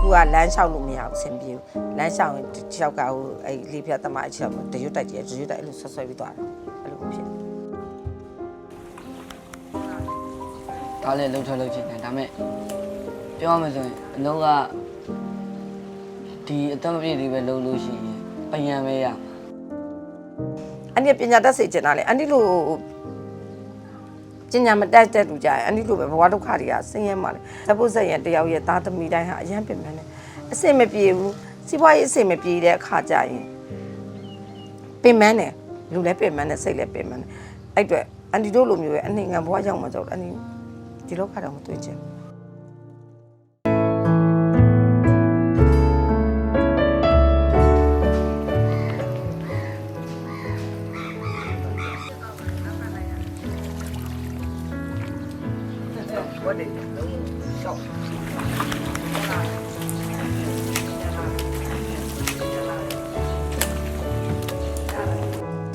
ခုကလမ်းလျှောက်လို့မရဘူးအဆင်ပြေဘူးလမ်းလျှောက်ရင်တယောက်ကဟိုအဲ့လေးဖြတ်သမားအချက်တရွတ်တိုက်ကြတရွတ်တိုက်အဲ့လိုဆွဆွဲပြီးသွားတယ်အဲ့လိုဖြစ်တယ်ဒါလည်းလှုပ်ထွက်လှုပ်ချင်တယ်ဒါပေမဲ့ပြောရမယ်ဆိုရင်အလုံးကဒီအသက်မပြည့်သေးပဲလှုပ်လို့ရှိရင်ပယံပဲရမှာအန်ဒီပညာတတ်စေချင်တာလေအန်ဒီလို ပညာမတတ်တဲ့လူကြရင်အန်ဒီလိုပဲဘဝဒုက္ခတွေကဆင်းရဲမှာလေသဘုဇက်ရတယောက်ရဲ့သားသမီးတိုင်းဟာအရန်ပင်ပန်းတယ်အစင်မပြေဘူးစီးပွားရေးအစင်မပြေတဲ့အခါကျရင်ပင်ပန်းတယ်လူလည်းပင်ပန်းတယ်စိတ်လည်းပင်ပန်းတယ်အဲ့အတွက်အန်ဒီတို့လိုမျိုးပဲအနေငံဘဝရောက်မှာကြောက်အန်ဒီဒီလောကတော့မတွေ့ချင်ဘူး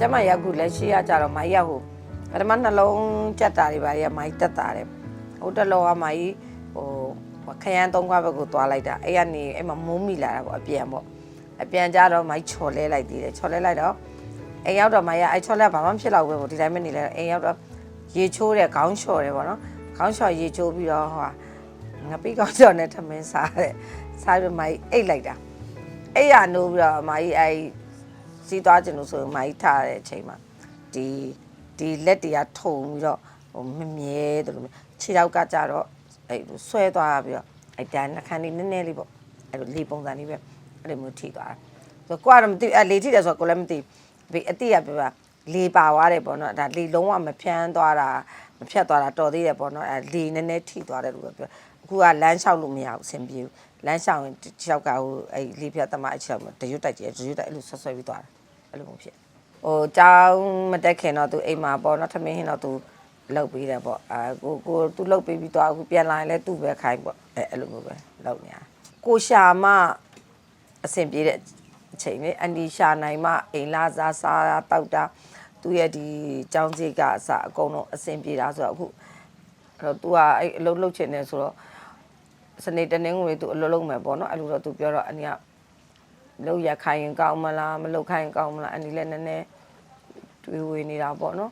ကျမရောက်ခုလက်ရှိရကြတော့မိုင်းရောက်ဟိုပထမနှလုံးကြက်တာတွေပါရမိုင်းတက်တာတယ်ဟိုတလောကမိုင်းဟိုခရမ်းသုံးခွားဘက်ကိုသွားလိုက်တာအဲ့ကနေအဲ့မှာမုန်းမိလာတာပေါ့အပြန်ပေါ့အပြန်ကြတော့မိုင်းချော်လဲလိုက်သေးတယ်ချော်လဲလိုက်တော့အိမ်ရောက်တော့မိုင်းရအဲ့ချော်လဲဘာမှဖြစ်တော့ဘူးပေါ့ဒီတိုင်းမနေလဲအိမ်ရောက်တော့ရေချိုးတယ်ခေါင်းလျှော်တယ်ပေါ့နော်ခေါင်းလျှော်ရေချိုးပြီးတော့ဟို ငပိကောင်းကျော်နဲ့ထမင်းစားတယ်စားပြီးမိုင်းအိတ်လိုက်တာအဲ့ရနိုးပြီးတော့မိုင်းအဲ့စီးသွားခြင်းလို့ဆိုရင်မိုင်းထားတဲ့အချိန်မှာဒီဒီလက်တွေကထုံပြီးတော့ဟိုမမြဲတယ်လို့ခြေထောက်ကကြတော့အဲ့လိုဆွဲသွားပြီးတော့အဲ့တန်းနှခမ်းလေးနည်းနည်းလေးပေါ့အဲ့လိုလေပုံစံလေးပဲအဲ့လိုမျိုးထိသွားတာဆိုတော့ကိုကတော့မသိအဲ့လေထိတယ်ဆိုတော့ကိုလည်းမသိဘူးအတိရပြပါလေပါသွားတယ်ပေါ့နော်ဒါလေလုံးဝမဖြန်းသွားတာမဖြတ်သွားတာတော်သေးတယ်ပေါ့နော်အဲ့လေနည်းနည်းထိသွားတယ်လို့ပဲပြော အခုကလမ်းလျှောက်လို့မရဘူးအဆင်ပြေဘူးလမ်းလျှောက်ရင်တယောက်ကဟိုအဲ့လေးဖြတ်သမားအချက်တရွတ်တိုက်ကြတရွတ်တိုက်အဲ့လိုဆွဆွဲပြီးသွားတယ်အဲ့လိုမျိုးဖြစ်ဟိုကြောင်းမတက်ခင်တော့သူအိမ်မှာပေါ့နော်ထမင်းဟင်းတော့သူလောက်ပေးတယ်ပေါ့အာကိုကိုသူလောက်ပေးပြီးတော့အခုပြန်လာရင်လည်းသူ့ပဲခိုင်းပေါ့အဲအဲ့လိုမျိုးပဲလောက်နေတာကိုရှာမအဆင်ပြေတဲ့အချိန်လေးအန်ဒီရှာနိုင်မအိမ်လာစားစားတောက်တာသူရဲ့ဒီကြောင်းစီကအစအကုန်လုံးအဆင်ပြေတာဆိုတော့အခုအဲ့တော့ तू ကအဲ့အလုပ်လုပ်ချင်တယ်ဆိုတော့ စနေတနင်္ဂနွေ तू အလုပ်လုပ်မယ်ပေါ့နော်အဲ့လိုတော့ तू ပြောတော့အန်ဒီကလောက်ရခိုင်ရင်ကောင်းမလားမလောက်ခိုင်ရင်ကောင်းမလားအန်ဒီလည်းနည်းနည်းတွေးဝေနေတာပေါ့နော်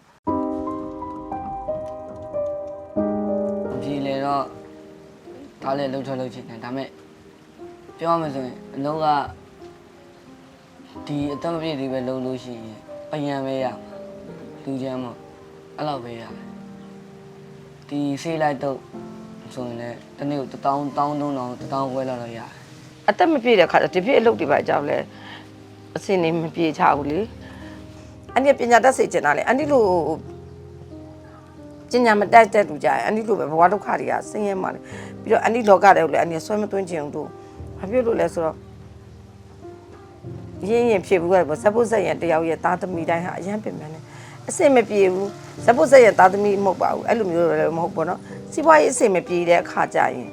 အပြေလေတော့ဒါလည်းလှုပ်ထွက်လှုပ်ချင်တယ်ဒါပေမဲ့ပြောရမယ်ဆိုရင်အလုံးကဒီအသက်မပြည့်သေးပဲလှုပ်လို့ရှိရင်ပယံပဲရမှာလူချမ်းမို့အဲ့လောက်ပဲရတယ်ဒီဆေးလိုက်တော့ ဆိုရင်လည်းတစ်နေ့ကို1000 1000 3000 1000ဝယ်လောက်တော့ရတယ်အသက်မပြည့်တဲ့ခါကျဒီပြည့်အလုပ်တွေပါအကြောင်းလဲအစင်းနေမပြေချဘူးလေအန်ဒီပညာတတ်စေချင်တာလေအန်ဒီလိုပညာမတတ်တဲ့လူကြရင်အန်ဒီလိုပဲဘဝဒုက္ခတွေကဆင်းရဲမှာလေပြီးတော့အန်ဒီလောကတွေကိုလည်းအန်ဒီဆွဲမသွင်းချင်ဘူးတို့ဘာဖြစ်လို့လဲဆိုတော့ရင်းရင်ဖြစ်ဘူးကဇက်ဖို့ဇက်ရတယောက်ရဲ့သားသမီးတိုင်းဟာအရန်ပင်ပန်းတယ် အစင်မပြေဘူးဇက်ဖို့ဇက်ရသားသမီးမဟုတ်ပါဘူးအဲ့လိုမျိုးလည်းမဟုတ်ဘောနော်စီးပွားရေးအစင်မပြေတဲ့အခါကျရင်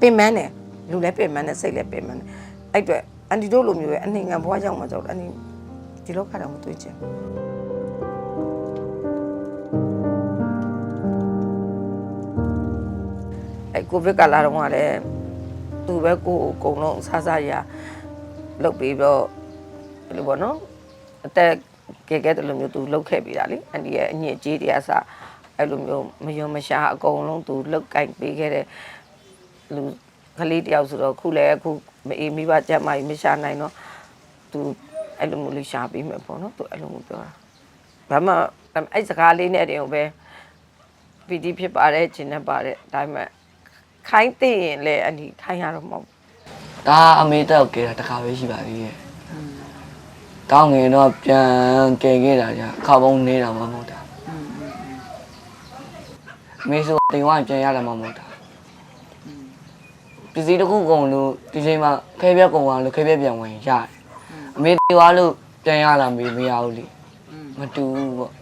ပင်ပန်းတယ်လူလည်းပင်ပန်းတယ်စိတ်လည်းပင်ပန်းတယ်အဲ့အတွက်အန်တီတို့လိုမျိုးပဲအနေငံဘွားရောက်မှာကြောက်တယ်အန်တီဒီလောက်ခါတော့မတွေ့ချင်အဲ့ကိုဗစ်ကလာတော့ကလည်းသူပဲကိုယ်ကိုအကုန်လုံးစားစားရလုတ်ပြီးတော့ဘယ်လိုပေါ့နော်အသက် ကဲကဲတလိုမျိုးသူလုတ်ခဲ့ပြီးတာလေအန်တီရဲ့အညစ်အကြေးတွေကစအဲ့လိုမျိုးမယုံမရှာအကုန်လုံးသူလုတ်ကင်ပေးခဲ့တဲ့လူကလေးတယောက်ဆိုတော့ခုလည်းအခုမအေးမိဘကြက်မကြီးမရှာနိုင်တော့သူအဲ့လိုမျိုးလေးရှာပေးမယ်ပေါ့နော်သူအဲ့လိုမျိုးပြောတာဘာမှအဲ့စကားလေးနဲ့တည်းပဲပီတိဖြစ်ပါတယ်ခြင်းနဲ့ပါတယ်ဒါပေမဲ့ခိုင်းသိရင်လည်းအနီခိုင်းရတော့မဟုတ်ဒါအမေတောက်ကဲတာတစ်ခါပဲရှိပါသေးရဲ့ ကောင်းငင်တော့ပြန်ကဲခဲ့တာကြာခါပုံနေတာမှမဟုတ်တာအမေဆိုတင်ဝိုင်းပြန်ရတယ်မှမဟုတ်တာပစ္စည်းတစ်ခုကုန်လို့ဒီချိန်မှာခဲပြက်ကုန်သွားလို့ခဲပြက်ပြန်ဝင်ရတယ်အမေတင်သွားလို့ပြန်ရလာမေးမရဘူးလေမတူဘူးပေါ့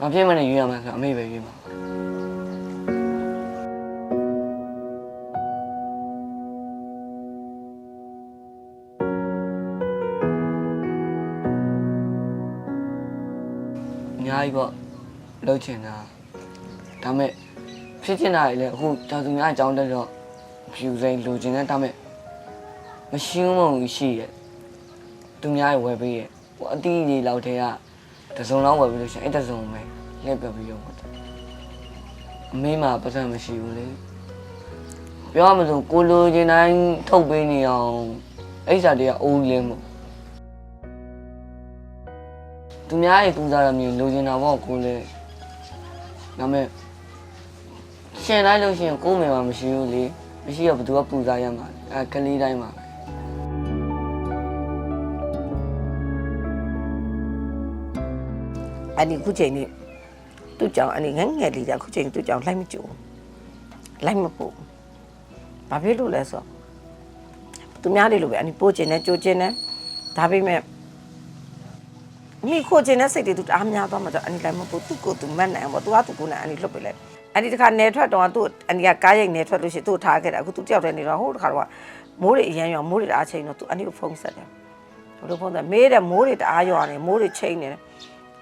မဖြစ်မနဲ့ရွေးရမှာဆိုအမေပဲရွေးမှာ များကြီးပေါ့လှုပ်ချင်တာဒါပေမဲ့ဖြစ်ချင်တာတွေလည်းအခုကျောင်းသူများအကြောင်းတက်တော့ဖြူစိမ်းလိုချင်တဲ့ဒါမဲ့မရှင်းမုံရှိရဲ့သူများရဲ့ဝယ်ပေးရဲ့ဟိုအတီးကြီးလောက်ထဲကတစ်စုံလောက်ဝယ်ပြီးလို့ရှိရင်အဲ့တစ်စုံပဲလှည့်ပြပြီးရောပေါ့အမေမှာပတ်စံမရှိဘူးလေပြောရမလို့ကိုလိုချင်တိုင်းထုတ်ပေးနေအောင်အဲ့စားတွေကအိုးလင်းမို့ သူများရဲ့ပူဇာရမျိုးလိုချင်တာပေါ့ကိုလေဒါမဲ့ရှင်လိုက်လို့ရှိရင်ကိုယ်မေမှာမရှိဘူးလေမရှိတော့ဘယ်သူကပူဇော်ရမှာလဲအဲကလေးတိုင်းမှာပဲအဲ့ဒီခုချိန်นี่သူ့ကြောင့်အဲ့ဒီငယ်ငယ်လေးကြာခုချိန်သူ့ကြောင့်လိုက်မကြိုးလိုက်မပို့ဘာဖြစ်လို့လဲဆိုတော့သူများလေးလိုပဲအဲ့ဒီပို့ကျင်တယ်ကြိုကျင်တယ်ဒါပေမဲ့ မိခိုကျင်တဲ့စိတ်တွေသူတအားများသွားမှတော့အဲ့ဒီလိုက်မပို့သူ့ကိုယ်သူမတ်နိုင်အောင်ပေါ့သူကသူကိုယ်နဲ့အဲ့ဒီလွတ်ပြလိုက်အဲ့ဒီတခါနေထွက်တော့သူ့အဲ့ဒီကကားရိတ်နေထွက်လို့ရှိရင်သူ့ထားခဲ့တာအခုသူတယောက်တည်းနေတော့ဟိုတခါတော့မိုးတွေအရန်ရောမိုးတွေတအားချိန်တော့သူအဲ့ဒီကိုဖုန်းဆက်တယ်ဘယ်လိုဖုန်းဆက်မေးတယ်မိုးတွေတအားရောနေမိုးတွေချိန်နေတယ်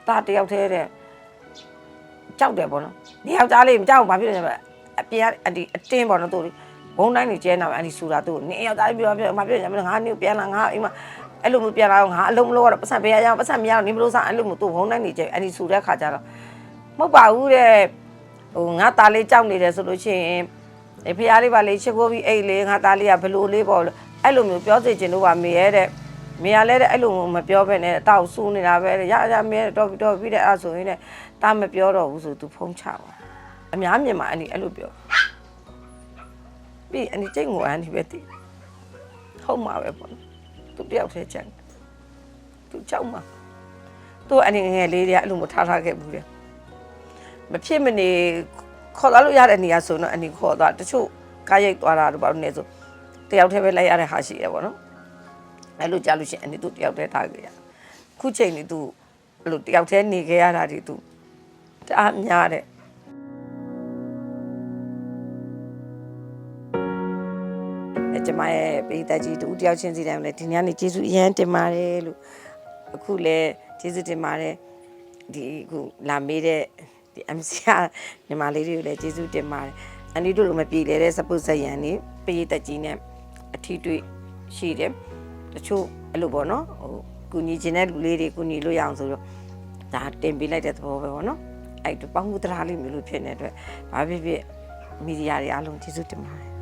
တာတယောက်တည်းတဲ့ကြောက်တယ်ပေါ့နော်။နေယောက်ျားလေးမကြောက်ဘူးဘာဖြစ်လဲဆိုတော့အပြင်ကအဒီအတင်းပေါ့နော်သူဘုံတိုင်းနေကျဲနေတာပဲအဒီဆူတာသူနေယောက်ျားလေးပြောပြောဘာဖြစ်လဲငါနေပြန်လာငါအိမ်မှာ အဲ့လိုမျိုးပြန်လာတော့ငါအလုံးမလို့တော့ပတ်စံပေးရအောင်ပတ်စံမရတော့နေမလို့စားအဲ့လိုမျိုးသူဘုံတိုင်းနေကျဲအဒီဆူတဲ့ခါကျတော့မဟုတ်ပါဘူးတဲ့ဟိုငါသားလေးကြောက်နေတယ်ဆိုလို့ရှိရင်အဖေအားလေးပါလေးချစ်ကိုပြီးအိတ်လေးငါသားလေးကဘလို့လေးပေါ့လို့အဲ့လိုမျိုးပြောစီချင်လို့ပါမေရဲ့တဲ့မေရလဲတဲ့အဲ့လိုမပြောဘဲနဲ့တောက်ဆူနေတာပဲတဲ့ရရမေတော့ပြီးတော့ပြီးတဲ့အဲ့ဆိုရင်တဲ့တာမပြောတော့ဘူးဆိုသူဖုံးချပါအများမြင်မှာအန်ဒီအဲ့လိုပြောပြီးအန်ဒီကျိတ်ငိုအန်ဒီပဲတည်ဟုတ်မှာပဲပေါ့နော် သူတယောက်တည်းချန်သူကြောက်မှာသူအန်ဒီငယ်လေးတွေကအဲ့လိုမထားထားခဲ့ဘူးလေမဖြစ်မနေခေါ်သွားလို့ရတဲ့နေရာဆိုတော့အန်ဒီခေါ်သွားတချို့ကားရိတ်သွားတာတော့ဘာလို့လဲဆိုတယောက်တည်းပဲလိုက်ရတဲ့ဟာရှိရပေါ့နော်အဲ့လိုကြားလို့ရှိရင်အန်ဒီသူတယောက်တည်းထားခဲ့ရခုချိန်นี่သူအဲ့လိုတယောက်တည်းနေခဲ့ရတာဒီသူတအားများတဲ့ မရဲ့ပိသက်ကြီးတူတယောက်ချင်းစီတိုင်းလည်းဒီနေ့ကနေကျေးဇူးအရန်တင်ပါတယ်လို့အခုလည်းကျေးဇူးတင်ပါတယ်ဒီအခုလာမေးတဲ့ဒီ MCR ညီမလေးတွေကိုလည်းကျေးဇူးတင်ပါတယ်အန်ဒီတို့လိုမပြေလေတဲ့စပုတ်ဆက်ရန်နေပိသက်ကြီးနဲ့အထီးတွေ့ရှိတယ်တချို့အဲ့လိုပေါ့နော်ဟိုကူညီခြင်းတဲ့လူလေးတွေကူညီလို့ရအောင်ဆိုတော့ဒါတင်ပေးလိုက်တဲ့သဘောပဲပေါ့နော်အဲ့တော့ပေါင်းမှုတရားလေးမျိုးလို့ဖြစ်နေတဲ့အတွက်ဘာဖြစ်ဖြစ်မီဒီယာတွေအားလုံးကျေးဇူးတင်ပါတယ်